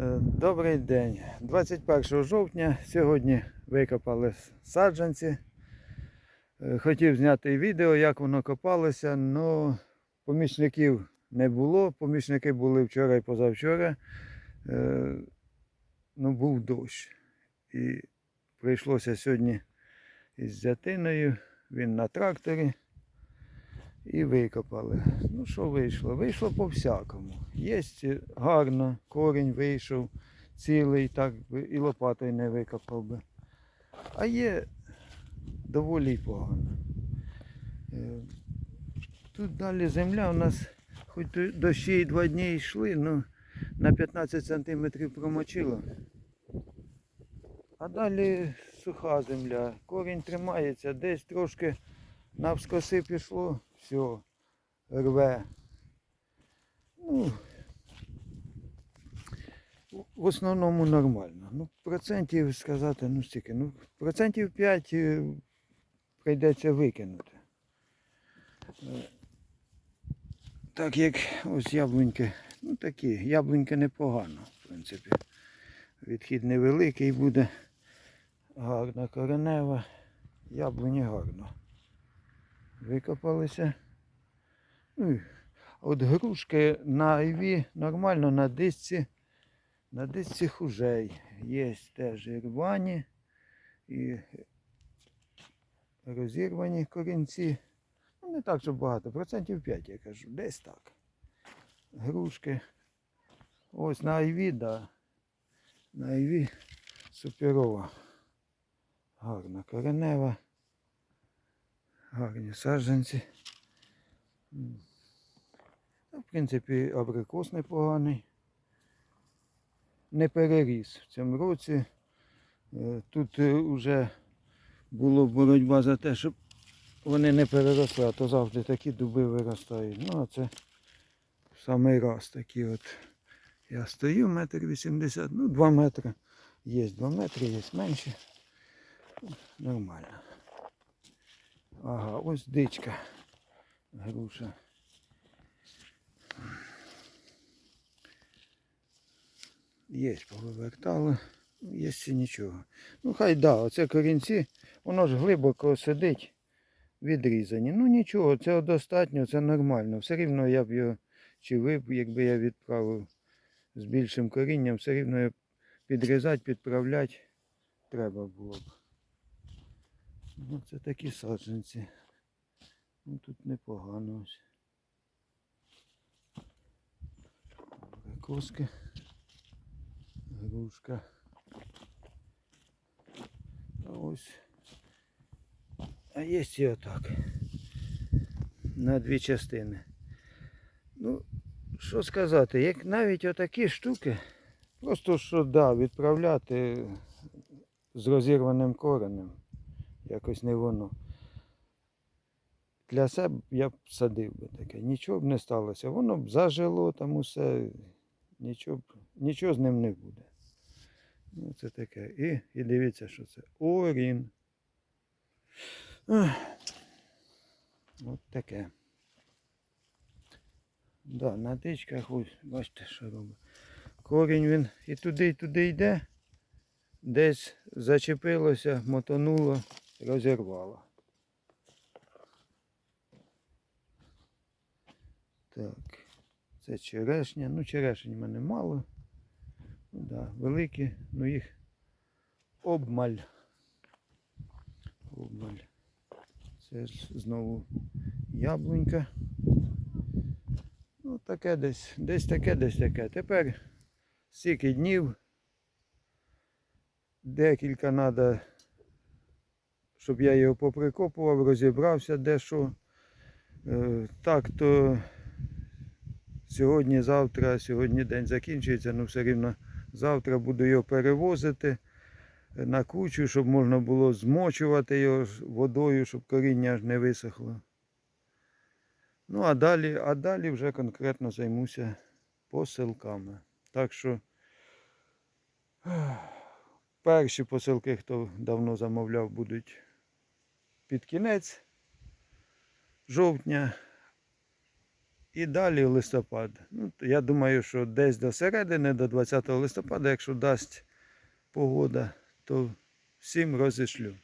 Е, Добрий день. 21 жовтня сьогодні викопали саджанці. Е, Хотів зняти відео, як воно копалося, але помічників не було. Помічники були вчора і позавчора. Е, Ну, був дощ. І прийшлося сьогодні із зятиною. Він на тракторі. І викопали. Ну що вийшло? Вийшло по-всякому. Є гарно, корінь вийшов цілий, так би і лопатою не викопав би. А є доволі погано. Е, Тут далі земля у нас, хоч до- дощі і два дні йшли, ну на 15 сантиметрів промочило. А далі суха земля, корінь тримається, десь трошки навскоси пішло, все, рве. Ну, в- основному нормально. Ну, процентів сказати, ну стільки, ну, процентів 5 е, прийдеться викинути. Е, Так як ось яблуньки, ну такі, яблуньки непогано, в принципі. Відхід невеликий буде. Гарна коренева, яблуні гарно викопалися. Ну, от грушки на айві нормально на дисці. На дисці хужей. Є теж і рвані, і розірвані корінці. Ну, не так, щоб багато, процентів 5, я кажу, десь так. Грушки. Ось на айві, да. На айві суперова. Гарна коренева гарні саджанці. Ну, В принципі, абрикос непоганий. Не переріс в цьому році. Е, Тут вже була боротьба за те, щоб вони не переросли, а то завжди такі дуби виростають. Ну, а це в самий раз такі от. Я стою метр вісімдесят, ну 2 метри. Є 2 метри, є менше. Нормально. Ага, ось дичка. Груша. Є повивертали, є ще нічого. Ну хай да, оце корінці, воно ж глибоко сидить, відрізані. Ну нічого, цього достатньо, це нормально. Все рівно я б його, чи ви б, якби я відправив з більшим корінням, все рівно підрізати, підправляти треба було б. Ну, це такі саджанці. Ну, тут непогано ось. Абрикоски. Грушка. А ось. А є і отак. На дві частини. Ну, що сказати, як навіть отакі штуки, просто що да, відправляти з розірваним коренем якось не воно. Для себе я б садив би таке, нічого б не сталося. Воно б зажило там усе, нічого, нічого з ним не буде. Ну, це таке. І, і дивіться, що це. Орін. От таке. Да, на дичках ось, бачите, що робить. Корінь він і туди, і туди йде. Десь зачепилося, мотонуло, розірвало. Так, це черешня. Ну, черешень в мене мало. Ну, да, великі, ну їх обмаль. Обмаль. Це ж знову яблунька. Ну, таке десь, десь таке, десь таке. Тепер стільки днів. Декілька треба, щоб я його поприкопував, розібрався де що. Е, Так то сьогодні, завтра, сьогодні день закінчується, ну все рівно завтра буду його перевозити на кучу, щоб можна було змочувати його водою, щоб коріння аж не висохло. Ну а далі, а далі вже конкретно займуся посилками. Так що. Перші посилки, хто давно замовляв, будуть під кінець жовтня, і далі листопад. Ну, я думаю, що десь до середини, до 20 листопада, якщо дасть погода, то всім розішлю.